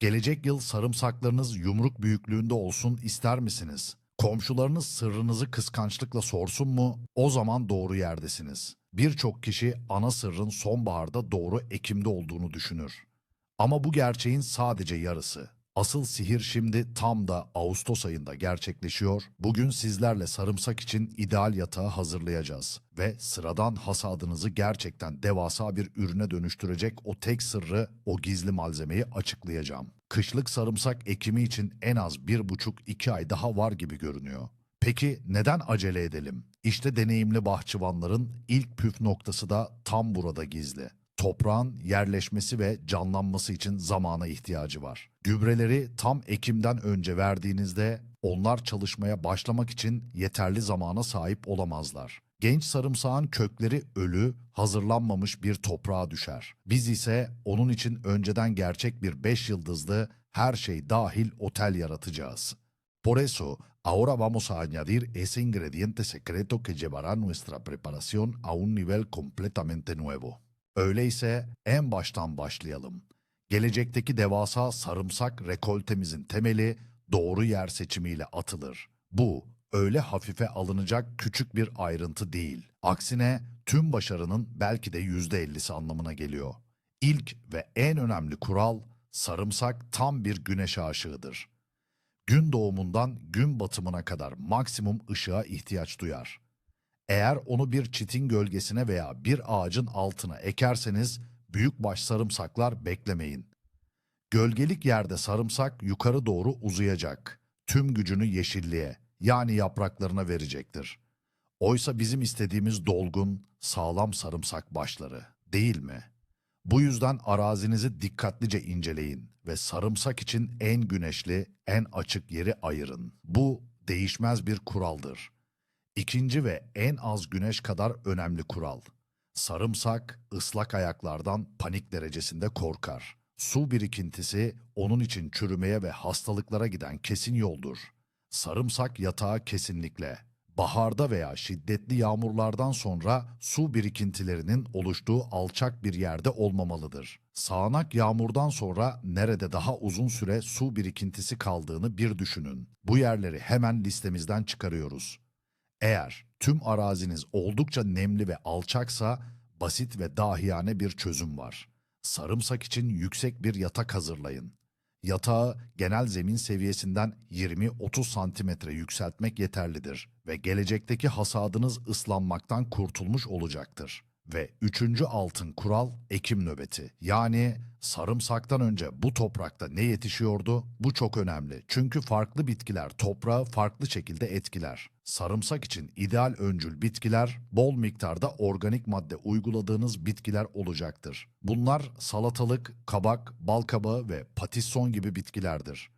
Gelecek yıl sarımsaklarınız yumruk büyüklüğünde olsun ister misiniz? Komşularınız sırrınızı kıskançlıkla sorsun mu? O zaman doğru yerdesiniz. Birçok kişi ana sırrın sonbaharda doğru Ekim'de olduğunu düşünür. Ama bu gerçeğin sadece yarısı. Asıl sihir şimdi tam da Ağustos ayında gerçekleşiyor. Bugün sizlerle sarımsak için ideal yatağı hazırlayacağız ve sıradan hasadınızı gerçekten devasa bir ürüne dönüştürecek o tek sırrı, o gizli malzemeyi açıklayacağım. Kışlık sarımsak ekimi için en az bir buçuk iki ay daha var gibi görünüyor. Peki neden acele edelim? İşte deneyimli bahçıvanların ilk püf noktası da tam burada gizli. Toprağın yerleşmesi ve canlanması için zamana ihtiyacı var. Gübreleri tam ekimden önce verdiğinizde onlar çalışmaya başlamak için yeterli zamana sahip olamazlar. Genç sarımsağın kökleri ölü, hazırlanmamış bir toprağa düşer. Biz ise onun için önceden gerçek bir 5 yıldızlı her şey dahil otel yaratacağız. Por eso, ahora vamos a añadir ese ingrediente secreto que llevará nuestra preparación a un nivel completamente nuevo. Öyleyse en baştan başlayalım. Gelecekteki devasa sarımsak rekoltemizin temeli doğru yer seçimiyle atılır. Bu öyle hafife alınacak küçük bir ayrıntı değil. Aksine tüm başarının belki de yüzde ellisi anlamına geliyor. İlk ve en önemli kural sarımsak tam bir güneş aşığıdır. Gün doğumundan gün batımına kadar maksimum ışığa ihtiyaç duyar. Eğer onu bir çitin gölgesine veya bir ağacın altına ekerseniz büyükbaş sarımsaklar beklemeyin. Gölgelik yerde sarımsak yukarı doğru uzayacak. Tüm gücünü yeşilliğe yani yapraklarına verecektir. Oysa bizim istediğimiz dolgun, sağlam sarımsak başları değil mi? Bu yüzden arazinizi dikkatlice inceleyin ve sarımsak için en güneşli, en açık yeri ayırın. Bu değişmez bir kuraldır. İkinci ve en az güneş kadar önemli kural. Sarımsak ıslak ayaklardan panik derecesinde korkar. Su birikintisi onun için çürümeye ve hastalıklara giden kesin yoldur. Sarımsak yatağı kesinlikle. Baharda veya şiddetli yağmurlardan sonra su birikintilerinin oluştuğu alçak bir yerde olmamalıdır. Sağanak yağmurdan sonra nerede daha uzun süre su birikintisi kaldığını bir düşünün. Bu yerleri hemen listemizden çıkarıyoruz. Eğer tüm araziniz oldukça nemli ve alçaksa basit ve dahiyane bir çözüm var. Sarımsak için yüksek bir yatak hazırlayın. Yatağı genel zemin seviyesinden 20-30 santimetre yükseltmek yeterlidir ve gelecekteki hasadınız ıslanmaktan kurtulmuş olacaktır. Ve üçüncü altın kural ekim nöbeti. Yani sarımsaktan önce bu toprakta ne yetişiyordu? Bu çok önemli. Çünkü farklı bitkiler toprağı farklı şekilde etkiler. Sarımsak için ideal öncül bitkiler bol miktarda organik madde uyguladığınız bitkiler olacaktır. Bunlar salatalık, kabak, bal kabağı ve patisson gibi bitkilerdir.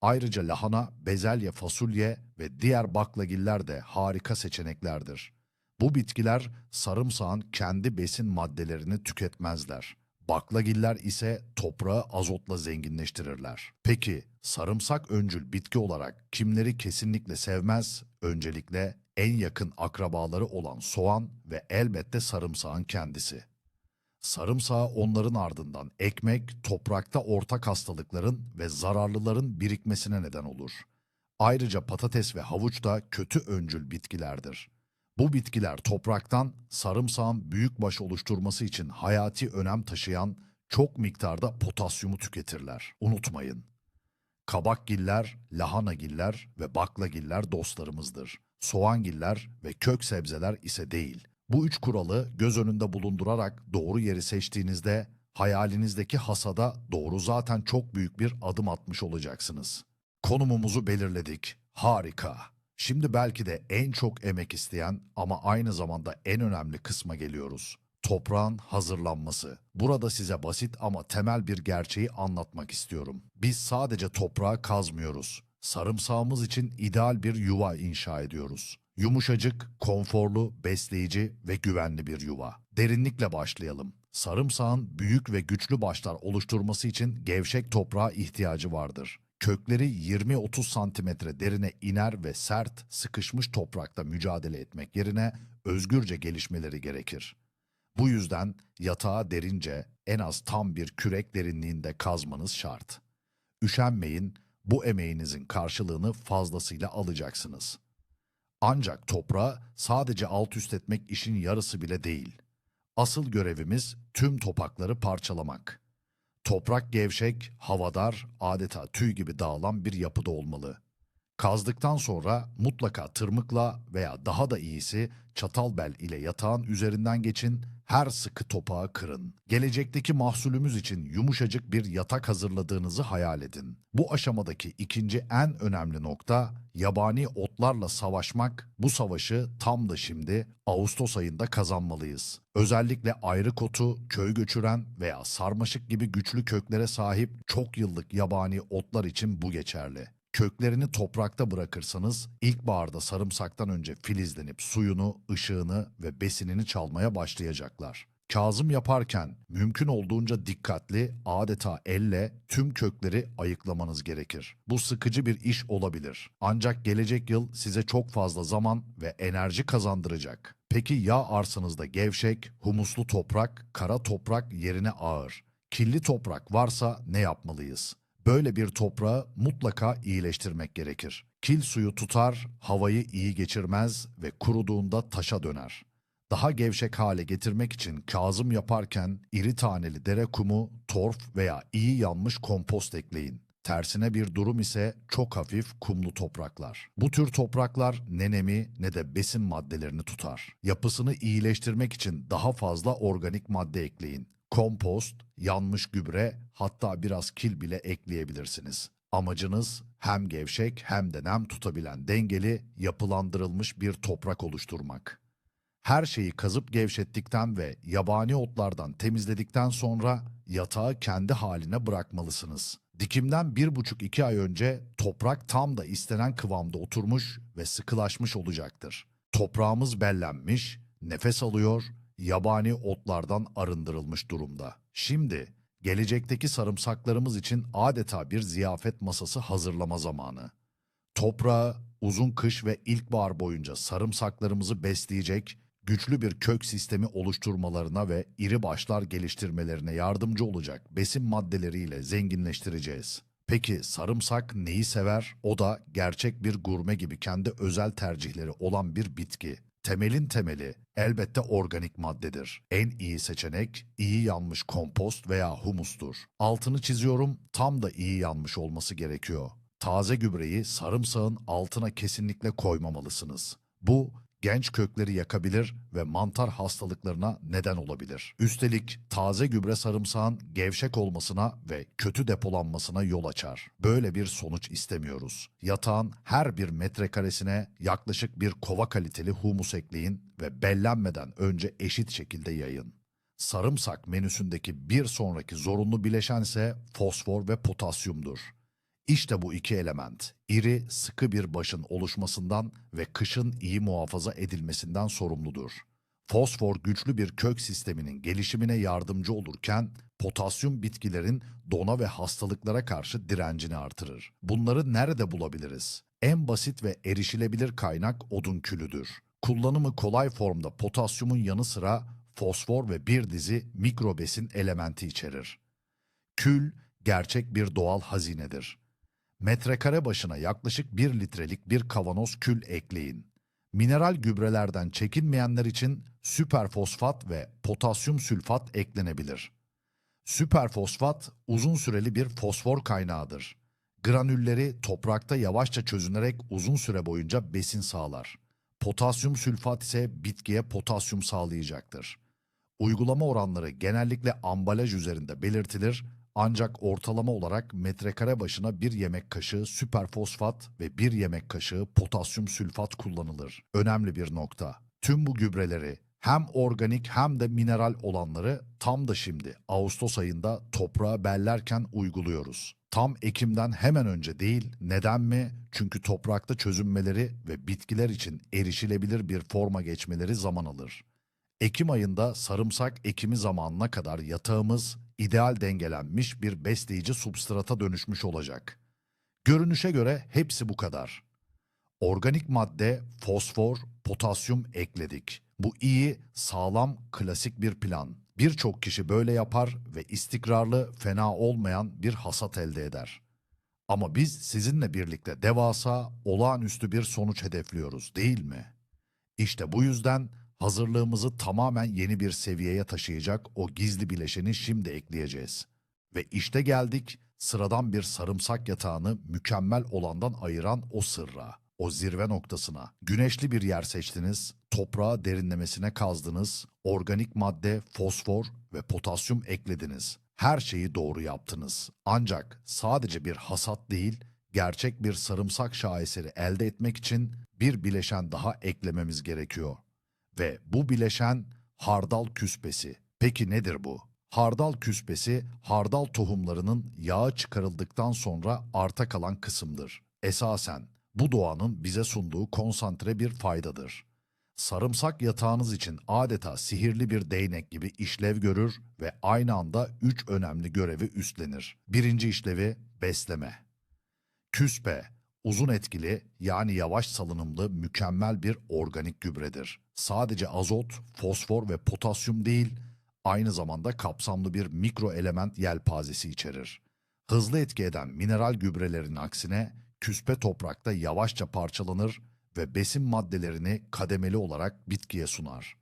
Ayrıca lahana, bezelye, fasulye ve diğer baklagiller de harika seçeneklerdir. Bu bitkiler sarımsağın kendi besin maddelerini tüketmezler. Baklagiller ise toprağı azotla zenginleştirirler. Peki sarımsak öncül bitki olarak kimleri kesinlikle sevmez? Öncelikle en yakın akrabaları olan soğan ve elbette sarımsağın kendisi. Sarımsağı onların ardından ekmek, toprakta ortak hastalıkların ve zararlıların birikmesine neden olur. Ayrıca patates ve havuç da kötü öncül bitkilerdir. Bu bitkiler topraktan sarımsağın büyükbaş oluşturması için hayati önem taşıyan çok miktarda potasyumu tüketirler. Unutmayın. Kabakgiller, lahanagiller ve baklagiller dostlarımızdır. Soğangiller ve kök sebzeler ise değil. Bu üç kuralı göz önünde bulundurarak doğru yeri seçtiğinizde hayalinizdeki hasada doğru zaten çok büyük bir adım atmış olacaksınız. Konumumuzu belirledik. Harika. Şimdi belki de en çok emek isteyen ama aynı zamanda en önemli kısma geliyoruz. Toprağın hazırlanması. Burada size basit ama temel bir gerçeği anlatmak istiyorum. Biz sadece toprağı kazmıyoruz. Sarımsağımız için ideal bir yuva inşa ediyoruz. Yumuşacık, konforlu, besleyici ve güvenli bir yuva. Derinlikle başlayalım. Sarımsağın büyük ve güçlü başlar oluşturması için gevşek toprağa ihtiyacı vardır. Kökleri 20-30 santimetre derine iner ve sert, sıkışmış toprakta mücadele etmek yerine özgürce gelişmeleri gerekir. Bu yüzden yatağı derince en az tam bir kürek derinliğinde kazmanız şart. Üşenmeyin, bu emeğinizin karşılığını fazlasıyla alacaksınız. Ancak toprağı sadece alt üst etmek işin yarısı bile değil. Asıl görevimiz tüm topakları parçalamak. Toprak gevşek, havadar, adeta tüy gibi dağılan bir yapıda olmalı. Kazdıktan sonra mutlaka tırmıkla veya daha da iyisi çatal bel ile yatağın üzerinden geçin, her sıkı topağı kırın. Gelecekteki mahsulümüz için yumuşacık bir yatak hazırladığınızı hayal edin. Bu aşamadaki ikinci en önemli nokta yabani otlarla savaşmak. Bu savaşı tam da şimdi Ağustos ayında kazanmalıyız. Özellikle ayrı kotu, köy göçüren veya sarmaşık gibi güçlü köklere sahip çok yıllık yabani otlar için bu geçerli. Köklerini toprakta bırakırsanız ilkbaharda sarımsaktan önce filizlenip suyunu, ışığını ve besinini çalmaya başlayacaklar. Kazım yaparken mümkün olduğunca dikkatli, adeta elle tüm kökleri ayıklamanız gerekir. Bu sıkıcı bir iş olabilir. Ancak gelecek yıl size çok fazla zaman ve enerji kazandıracak. Peki ya arsanızda gevşek, humuslu toprak, kara toprak yerine ağır, kirli toprak varsa ne yapmalıyız? Böyle bir toprağı mutlaka iyileştirmek gerekir. Kil suyu tutar, havayı iyi geçirmez ve kuruduğunda taşa döner. Daha gevşek hale getirmek için kazım yaparken iri taneli dere kumu, torf veya iyi yanmış kompost ekleyin. Tersine bir durum ise çok hafif kumlu topraklar. Bu tür topraklar ne nemi ne de besin maddelerini tutar. Yapısını iyileştirmek için daha fazla organik madde ekleyin. Kompost, yanmış gübre, hatta biraz kil bile ekleyebilirsiniz. Amacınız hem gevşek hem de nem tutabilen dengeli, yapılandırılmış bir toprak oluşturmak. Her şeyi kazıp gevşettikten ve yabani otlardan temizledikten sonra yatağı kendi haline bırakmalısınız. Dikimden bir buçuk iki ay önce toprak tam da istenen kıvamda oturmuş ve sıkılaşmış olacaktır. Toprağımız bellenmiş, nefes alıyor, yabani otlardan arındırılmış durumda. Şimdi gelecekteki sarımsaklarımız için adeta bir ziyafet masası hazırlama zamanı. Toprağı uzun kış ve ilkbahar boyunca sarımsaklarımızı besleyecek güçlü bir kök sistemi oluşturmalarına ve iri başlar geliştirmelerine yardımcı olacak besin maddeleriyle zenginleştireceğiz. Peki sarımsak neyi sever? O da gerçek bir gurme gibi kendi özel tercihleri olan bir bitki. Temelin temeli elbette organik maddedir. En iyi seçenek iyi yanmış kompost veya humustur. Altını çiziyorum tam da iyi yanmış olması gerekiyor. Taze gübreyi sarımsağın altına kesinlikle koymamalısınız. Bu genç kökleri yakabilir ve mantar hastalıklarına neden olabilir. Üstelik taze gübre sarımsağın gevşek olmasına ve kötü depolanmasına yol açar. Böyle bir sonuç istemiyoruz. Yatağın her bir metrekaresine yaklaşık bir kova kaliteli humus ekleyin ve bellenmeden önce eşit şekilde yayın. Sarımsak menüsündeki bir sonraki zorunlu bileşen ise fosfor ve potasyumdur. İşte bu iki element, iri, sıkı bir başın oluşmasından ve kışın iyi muhafaza edilmesinden sorumludur. Fosfor güçlü bir kök sisteminin gelişimine yardımcı olurken, potasyum bitkilerin dona ve hastalıklara karşı direncini artırır. Bunları nerede bulabiliriz? En basit ve erişilebilir kaynak odun külüdür. Kullanımı kolay formda potasyumun yanı sıra fosfor ve bir dizi mikrobesin elementi içerir. Kül, gerçek bir doğal hazinedir. Metrekare başına yaklaşık 1 litrelik bir kavanoz kül ekleyin. Mineral gübrelerden çekinmeyenler için süperfosfat ve potasyum sülfat eklenebilir. Süperfosfat uzun süreli bir fosfor kaynağıdır. Granülleri toprakta yavaşça çözünerek uzun süre boyunca besin sağlar. Potasyum sülfat ise bitkiye potasyum sağlayacaktır. Uygulama oranları genellikle ambalaj üzerinde belirtilir ancak ortalama olarak metrekare başına bir yemek kaşığı süperfosfat ve bir yemek kaşığı potasyum sülfat kullanılır. Önemli bir nokta. Tüm bu gübreleri hem organik hem de mineral olanları tam da şimdi Ağustos ayında toprağa bellerken uyguluyoruz. Tam Ekim'den hemen önce değil. Neden mi? Çünkü toprakta çözünmeleri ve bitkiler için erişilebilir bir forma geçmeleri zaman alır. Ekim ayında sarımsak ekimi zamanına kadar yatağımız ideal dengelenmiş bir besleyici substrata dönüşmüş olacak. Görünüşe göre hepsi bu kadar. Organik madde, fosfor, potasyum ekledik. Bu iyi, sağlam, klasik bir plan. Birçok kişi böyle yapar ve istikrarlı, fena olmayan bir hasat elde eder. Ama biz sizinle birlikte devasa, olağanüstü bir sonuç hedefliyoruz değil mi? İşte bu yüzden hazırlığımızı tamamen yeni bir seviyeye taşıyacak o gizli bileşeni şimdi ekleyeceğiz. Ve işte geldik sıradan bir sarımsak yatağını mükemmel olandan ayıran o sırra, o zirve noktasına. Güneşli bir yer seçtiniz, toprağı derinlemesine kazdınız, organik madde, fosfor ve potasyum eklediniz. Her şeyi doğru yaptınız. Ancak sadece bir hasat değil, gerçek bir sarımsak şaheseri elde etmek için bir bileşen daha eklememiz gerekiyor. Ve bu bileşen hardal küspesi. Peki nedir bu? Hardal küspesi, hardal tohumlarının yağı çıkarıldıktan sonra arta kalan kısımdır. Esasen bu doğanın bize sunduğu konsantre bir faydadır. Sarımsak yatağınız için adeta sihirli bir değnek gibi işlev görür ve aynı anda üç önemli görevi üstlenir. Birinci işlevi besleme. Küspe, uzun etkili yani yavaş salınımlı mükemmel bir organik gübredir. Sadece azot, fosfor ve potasyum değil, aynı zamanda kapsamlı bir mikro element yelpazesi içerir. Hızlı etki eden mineral gübrelerin aksine küspe toprakta yavaşça parçalanır ve besin maddelerini kademeli olarak bitkiye sunar.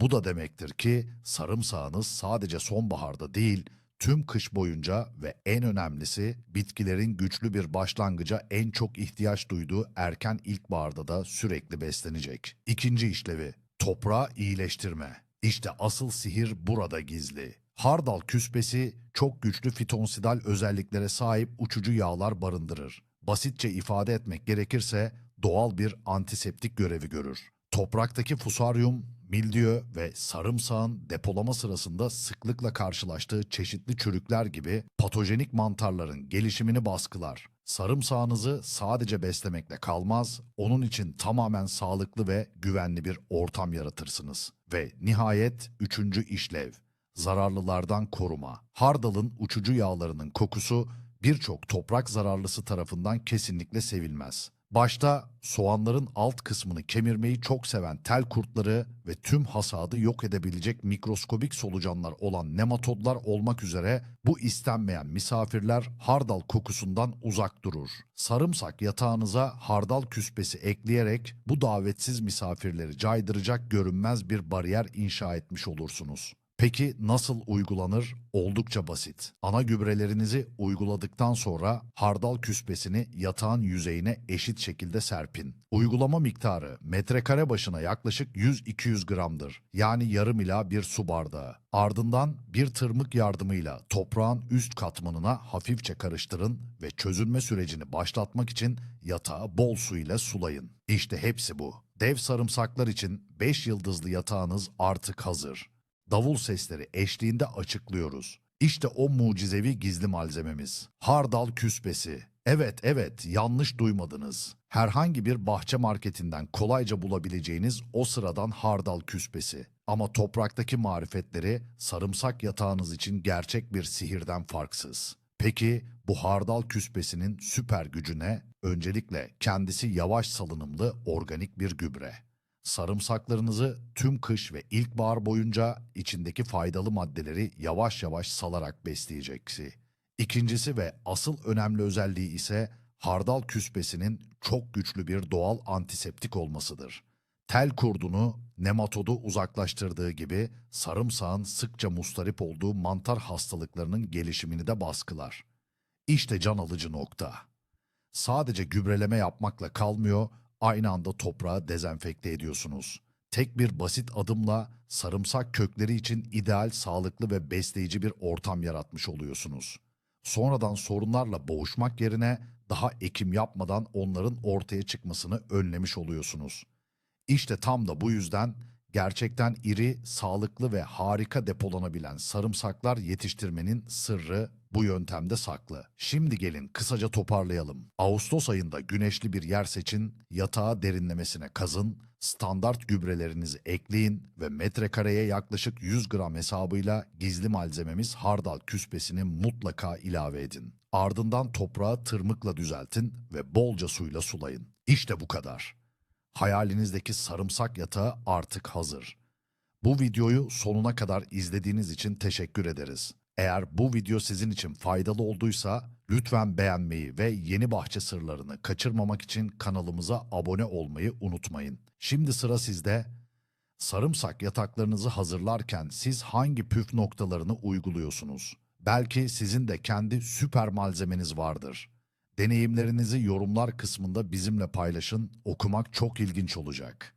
Bu da demektir ki sarımsağınız sadece sonbaharda değil, tüm kış boyunca ve en önemlisi bitkilerin güçlü bir başlangıca en çok ihtiyaç duyduğu erken ilkbaharda da sürekli beslenecek. İkinci işlevi, toprağı iyileştirme. İşte asıl sihir burada gizli. Hardal küspesi çok güçlü fitonsidal özelliklere sahip uçucu yağlar barındırır. Basitçe ifade etmek gerekirse doğal bir antiseptik görevi görür. Topraktaki fusaryum, mildiyo ve sarımsağın depolama sırasında sıklıkla karşılaştığı çeşitli çürükler gibi patojenik mantarların gelişimini baskılar. Sarımsağınızı sadece beslemekle kalmaz, onun için tamamen sağlıklı ve güvenli bir ortam yaratırsınız. Ve nihayet üçüncü işlev, zararlılardan koruma. Hardalın uçucu yağlarının kokusu birçok toprak zararlısı tarafından kesinlikle sevilmez. Başta soğanların alt kısmını kemirmeyi çok seven tel kurtları ve tüm hasadı yok edebilecek mikroskobik solucanlar olan nematodlar olmak üzere bu istenmeyen misafirler hardal kokusundan uzak durur. Sarımsak yatağınıza hardal küspesi ekleyerek bu davetsiz misafirleri caydıracak görünmez bir bariyer inşa etmiş olursunuz. Peki nasıl uygulanır? Oldukça basit. Ana gübrelerinizi uyguladıktan sonra hardal küspesini yatağın yüzeyine eşit şekilde serpin. Uygulama miktarı metrekare başına yaklaşık 100-200 gramdır. Yani yarım ila bir su bardağı. Ardından bir tırmık yardımıyla toprağın üst katmanına hafifçe karıştırın ve çözünme sürecini başlatmak için yatağı bol su ile sulayın. İşte hepsi bu. Dev sarımsaklar için 5 yıldızlı yatağınız artık hazır davul sesleri eşliğinde açıklıyoruz. İşte o mucizevi gizli malzememiz. Hardal küspesi. Evet evet yanlış duymadınız. Herhangi bir bahçe marketinden kolayca bulabileceğiniz o sıradan hardal küspesi. Ama topraktaki marifetleri sarımsak yatağınız için gerçek bir sihirden farksız. Peki bu hardal küspesinin süper gücü ne? Öncelikle kendisi yavaş salınımlı organik bir gübre. Sarımsaklarınızı tüm kış ve ilkbahar boyunca içindeki faydalı maddeleri yavaş yavaş salarak besleyeceksi. İkincisi ve asıl önemli özelliği ise hardal küspesinin çok güçlü bir doğal antiseptik olmasıdır. Tel kurdunu, nematodu uzaklaştırdığı gibi sarımsağın sıkça mustarip olduğu mantar hastalıklarının gelişimini de baskılar. İşte can alıcı nokta. Sadece gübreleme yapmakla kalmıyor, aynı anda toprağı dezenfekte ediyorsunuz. Tek bir basit adımla sarımsak kökleri için ideal, sağlıklı ve besleyici bir ortam yaratmış oluyorsunuz. Sonradan sorunlarla boğuşmak yerine daha ekim yapmadan onların ortaya çıkmasını önlemiş oluyorsunuz. İşte tam da bu yüzden gerçekten iri, sağlıklı ve harika depolanabilen sarımsaklar yetiştirmenin sırrı bu yöntemde saklı. Şimdi gelin kısaca toparlayalım. Ağustos ayında güneşli bir yer seçin, yatağı derinlemesine kazın, standart gübrelerinizi ekleyin ve metrekareye yaklaşık 100 gram hesabıyla gizli malzememiz hardal küspesini mutlaka ilave edin. Ardından toprağı tırmıkla düzeltin ve bolca suyla sulayın. İşte bu kadar. Hayalinizdeki sarımsak yatağı artık hazır. Bu videoyu sonuna kadar izlediğiniz için teşekkür ederiz. Eğer bu video sizin için faydalı olduysa lütfen beğenmeyi ve yeni bahçe sırlarını kaçırmamak için kanalımıza abone olmayı unutmayın. Şimdi sıra sizde. Sarımsak yataklarınızı hazırlarken siz hangi püf noktalarını uyguluyorsunuz? Belki sizin de kendi süper malzemeniz vardır. Deneyimlerinizi yorumlar kısmında bizimle paylaşın. Okumak çok ilginç olacak.